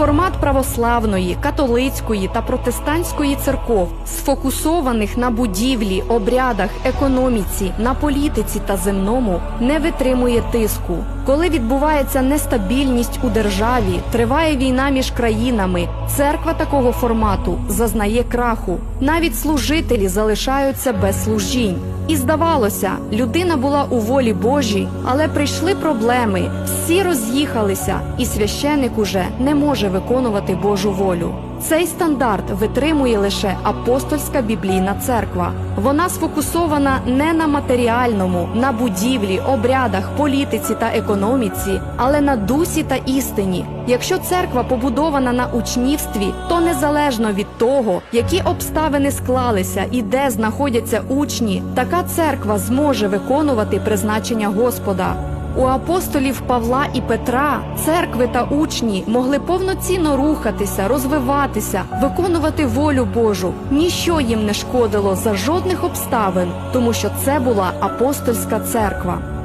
Формат православної, католицької та протестантської церков, сфокусованих на будівлі, обрядах, економіці, на політиці та земному, не витримує тиску. Коли відбувається нестабільність у державі, триває війна між країнами, церква такого формату зазнає краху. Навіть служителі залишаються без служінь. І здавалося, людина була у волі Божій, але прийшли проблеми, всі роз'їхалися, і священик уже не може виконувати Божу волю. Цей стандарт витримує лише апостольська біблійна церква. Вона сфокусована не на матеріальному, на будівлі, обрядах, політиці та економіці, але на дусі та істині. Якщо церква побудована на учнівстві, то незалежно від того, які обставини склалися і де знаходяться учні, така церква зможе виконувати призначення Господа. У апостолів Павла і Петра церкви та учні могли повноцінно рухатися, розвиватися, виконувати волю Божу. Ніщо їм не шкодило за жодних обставин, тому що це була апостольська церква.